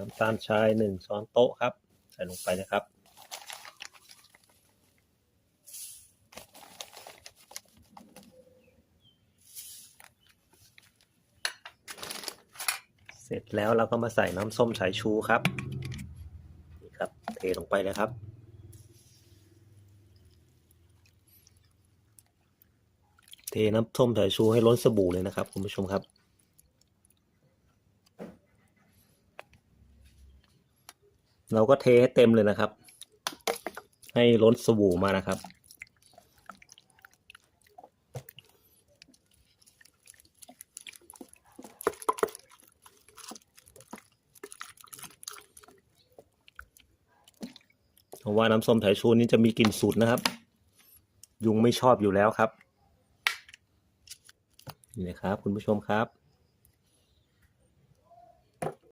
น้ำตาลทรายหนึ่งช้อนโต๊ะครับ ใส่ลงไปนะครับ เสร็จแล้วเราก็มาใส่น้ำส้มสายชูครับนี่ครับเทลงไปเลยครับเทน้ำส้มสายชูให้ล้นสบู่เลยนะครับคุณผู้ชมครับ เราก็เทให้เต็มเลยนะครับ ให้ล้นสบู่มานะครับ เพราะว่าน้ำส้มสายชูนี้จะมีกลิ่นสูตรนะครับ ยุงไม่ชอบอยู่แล้วครับ นี่นะครับคุณผู้ชมครับ